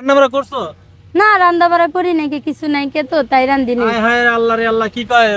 রান্না বাড়া করছ? না রান্না বাড়া করি নাকি কিছু নাই কে তো তাই রান্ধি নি হায় হায় আল্লাহ রে আল্লাহ কি কয়?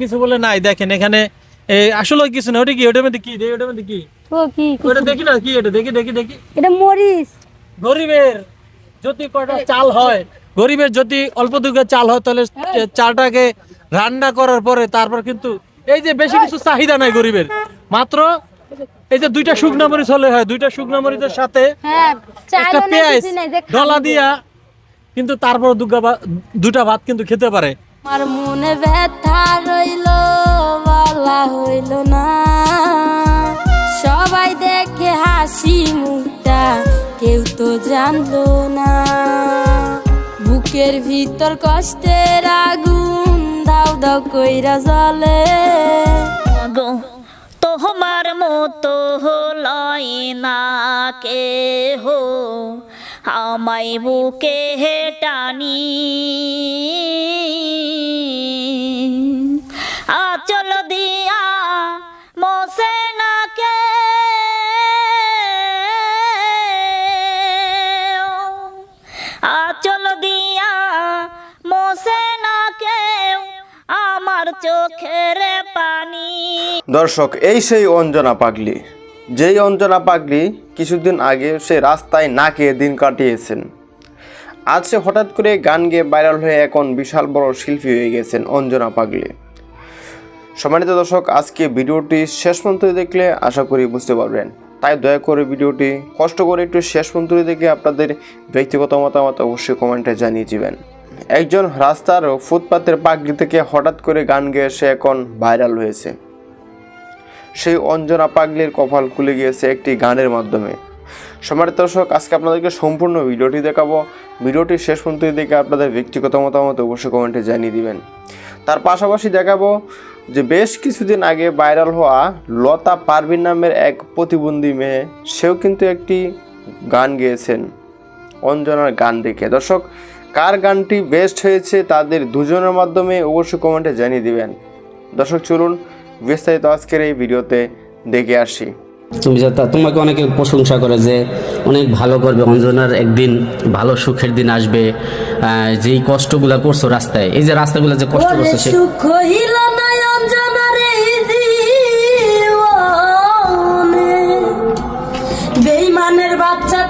কিছু বলে নাই দেখেন এখানে আসলে কিছু না ওটা কি ওটার মধ্যে কি ওটার মধ্যে কি? ও কি ওটা দেখি না কি এটা? দেখি দেখি দেখি। এটা মরিচ। গরিবের যদি কয়টা চাল হয় গরিবের যদি অল্প দুর্গের চাল হয় তাহলে চালটাকে রান্না করার পরে তারপর কিন্তু এই যে বেশি কিছু চাহিদা নাই গরিবের। মাত্র এই যে দুইটা শুকনা মরিচ হলে হয় দুইটা শুকনা মরিচের সাথে হ্যাঁ একটা পেঁয়াজ ডলা দিয়া কিন্তু তারপর দুটা ভাত কিন্তু খেতে পারে। আমার মনে ব্যথা রইল বলা হইল না। সবাই দেখে হাসি মুখটা কেউ তো জানলো না। বুকের ভিতর কষ্টের আগুন দাও দাও কইরা জ্বলে গো তোমার মতো হলাই না কে হো আমায় বুকে হেটানি আচল চোখের পানি। দর্শক, এই সেই অঞ্জনা পাগলি। যেই অঞ্জনা পাগলি কিছুদিন আগে সে রাস্তায় না খেয়ে দিন কাটিয়েছেন। আজ সে হঠাৎ করে গান গেয়ে ভাইরাল হয়ে এখন বিশাল বড় শিল্পী হয়ে গেছেন অঞ্জনা পাগলি। সম্মানিত দর্শক, আজকে ভিডিওটি শেষ পর্যন্ত দেখলে আশা করি বুঝতে পারবেন। তাই দয়া করে ভিডিওটি কষ্ট করে একটু শেষ পর্যন্ত দেখে আপনাদের ব্যক্তিগত মতামত অবশ্যই কমেন্টে জানিয়ে দিবেন। একজন রাস্তার ফুটপাতের পাগলি থেকে হঠাৎ করে গান গেয়ে সে এখন ভাইরাল হয়েছে। সেই অঞ্জনা পাগলির কপাল খুলে গিয়েছে একটি গানের মাধ্যমে। সম্মানিত দর্শক, আজকে আপনাদেরকে সম্পূর্ণ ভিডিওটি দেখাবো। ভিডিওটি শেষ পর্যন্ত দেখে আপনাদের ব্যক্তিগত মতামত অবশ্যই কমেন্টে জানিয়ে দিবেন। তার পাশাপাশি দেখাবো যে বেশ কিছুদিন আগে ভাইরাল হওয়া লতা পারভিন নামের এক প্রতিবন্ধী মেয়ে, সেও কিন্তু একটি গান গেয়েছেন। অঞ্জনার গান দেখে। দর্শক কার গানটি বেস্ট হয়েছে তাদের দুজনের মাধ্যমে অবশ্যই কমেন্টে জানিয়ে দিবেন। দর্শক চলুন বিস্তারিত আজকের এই ভিডিওতে দেখে আসি। তুমি যে তোমাকে অনেকে প্রশংসা করে যে অনেক ভালো করবে অঞ্জনার একদিন ভালো সুখের দিন আসবে আহ, যেই কষ্টগুলা করছ রাস্তায়। এই যে রাস্তাগুলো যে কষ্ট করছ সে। বেইমানের বাচ্চা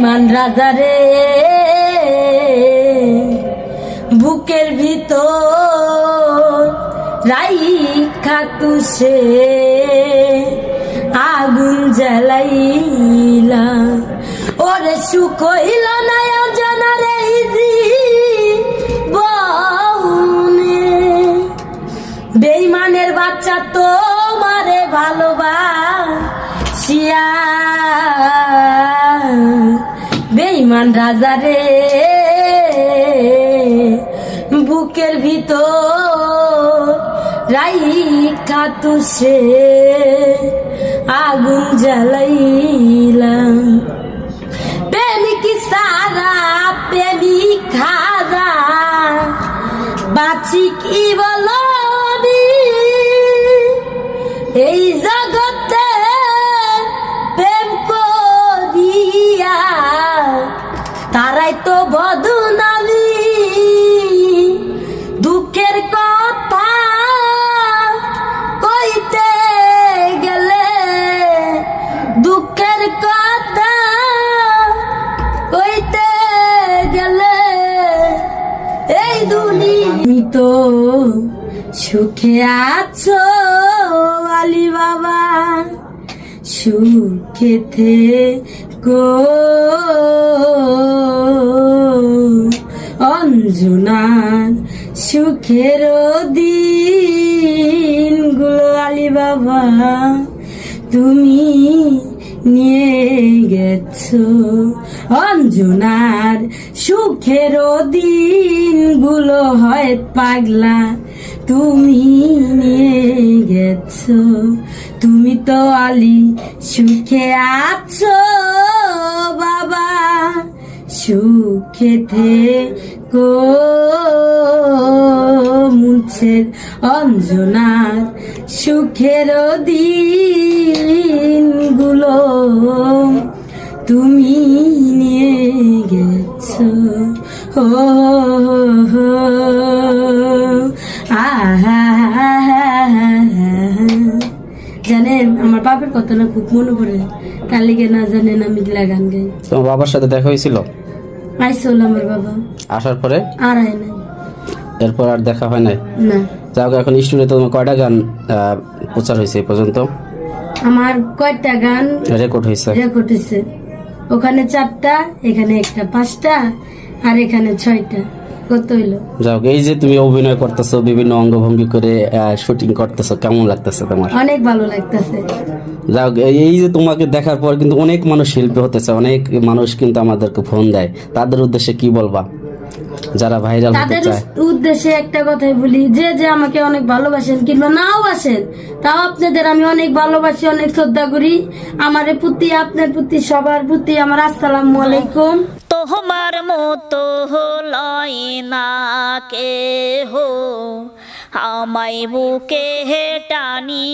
বেইমান রাজা রে বুকের ভিতর রাইখা তুষে, আগুন জ্বালাইলা ওরে সুখ হইল না জানারে বনে বেইমানের বাচ্চা তো মারে ভালোবাসিয়া। বেইমান রাজা রে, বুকের ভিতর রাইখা তুষে, আগুন জ্বালাইলাম। প্রেমিক সারা, প্রেমিক খারা বাঁচি কি বলো তারাই তো বদনামি। দুঃখের কথা কইতে গেলে দুঃখের কথা কইতে গেলে এই দুনি তো সুখে আছো আলি বাবা সুখেতে গো অঞ্জনার সুখের দিনগুলো আলি বাবা তুমি নিয়ে গেছো। অঞ্জনার, সুখের দিনগুলো হয় পাগলা, তুমি নিয়ে গেছো। তুমি তো আলি, সুখে আছো। সুখে থেকো। মুছের অঞ্জনার সুখের দিনগুলো তুমি নিয়ে গেছো। ও, আহা, জানেন আমার বাপের কথা না, খুব মনে পড়ে। তার লিগে না জানেন আমি গান গাই। তোমার বাবার সাথে দেখা হয়েছিল? আইসল আমার বাবা। আসার পরে? আর আয় নাই। এরপর আর দেখা হয় নাই? না। যাও এখন স্টুডিওতে তোমার কয়টা গান প্রচার হয়েছে এই পর্যন্ত? আমার কয়টা গান রেকর্ড হয়েছে। রেকর্ড হয়েছে। ওখানে চারটা এখানে একটা পাঁচটা আর এখানে ছয়টা। কত হইল। যাও এই যে তুমি অভিনয় করতেছো বিভিন্ন অঙ্গভঙ্গি করে শুটিং করতেছো কেমন লাগতেছে তোমার? অনেক ভালো লাগতেছে। যাও এই যে তোমাকে দেখার পর কিন্তু অনেক মানুষ শিল্পী হতেছে অনেক মানুষ কিন্তু আমাদেরকে ফোন দেয়। তাদের উদ্দেশ্যে কি বলবা? যারা ভাইরাল হতে তাদের চায়। উদ্দেশ্যে একটা কথাই বলি যে যে আমাকে অনেক ভালোবাসেন কিংবা নাও বাসেন তাও আপনাদের আমি অনেক ভালোবাসি অনেক শ্রদ্ধা করি। আমার প্রতি আপনার প্রতি সবার প্রতি আমার আসসালামু আলাইকুম। তোমার মতো হলয় না কে হো আমায় বুকে হেটানি।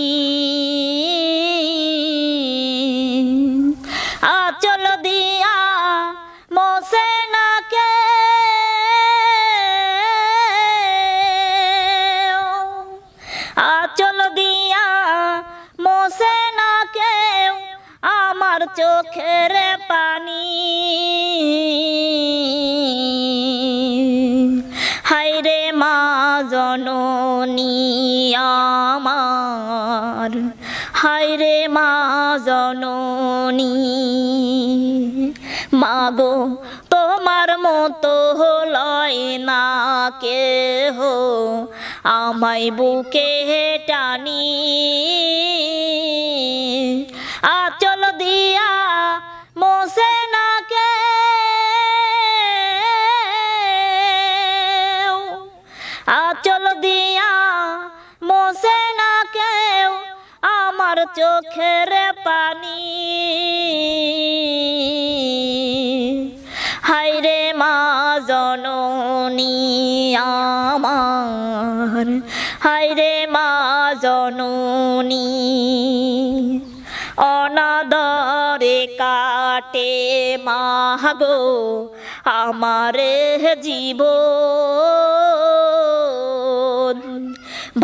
চোখের পানি। হাইরে মা জননী আমার হাইরে মা জননী। মাগো, তোমার মতো লয় না কেহ, আমায় বুকে টানি। চোখের পানি। হাইরে মা জননী আমার হাইরে মা জননী। অনাদরে কাটে মাগো আমার জীব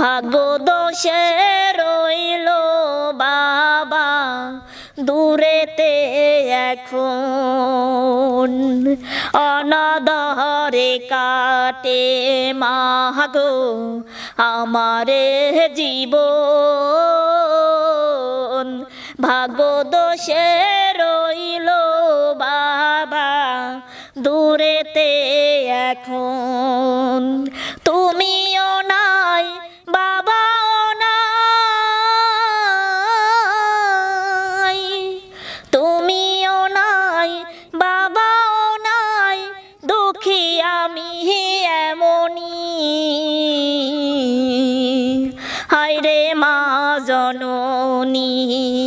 ভাগ্য দোষে রইল দূরেতে এখন অনাদরে কাটে মাগো আমারে জীবন। ভাগ্য দোষে রইল বাবা দূরেতে এখন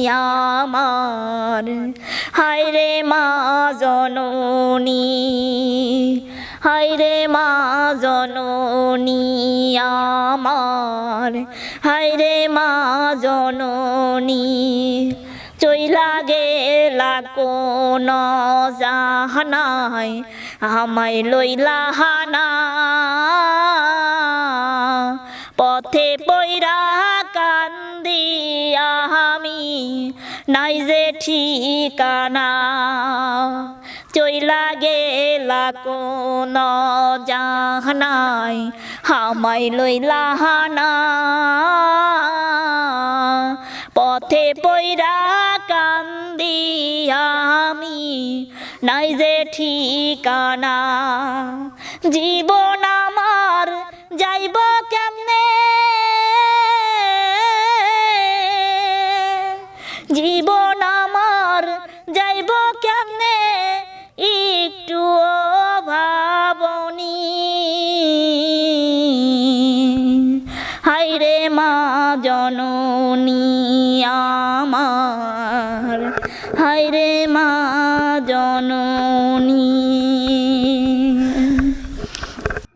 আমার। হাইরে মা জননী হাইরে মা জননী আমার। হাইরে মা জননী, চইলা গেলা কোন জাহানাই আমায় লইলা হানা। পথে পৈরা আমি নাই যে ঠিকানা। চইলা গেলা কোন জাহানাই আমায় লইলা হানা। পথে পৈরা কান্দি আমি নাই যে ঠিকানা। জীবন আমার যাইব কেমনে? জীবন আমার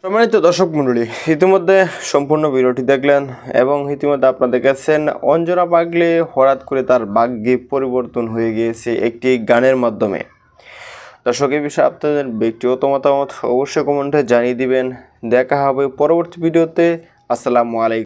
সম্মানিত দর্শক মণ্ডলী, ইতিমধ্যে সম্পূর্ণ ভিডিওটি দেখলেন এবং ইতিমধ্যে আপনারা দেখেছেন অঞ্জনা বাগলে হঠাৎ করে তার বাগ্যে পরিবর্তন হয়ে গিয়েছে একটি গানের মাধ্যমে। দর্শক, এই বিষয়ে আপনাদের ব্যক্তিগত মতামত অবশ্যই কমেন্টে জানিয়ে দিবেন। দেখা হবে পরবর্তী ভিডিওতে। আসসালামু আলাইকুম।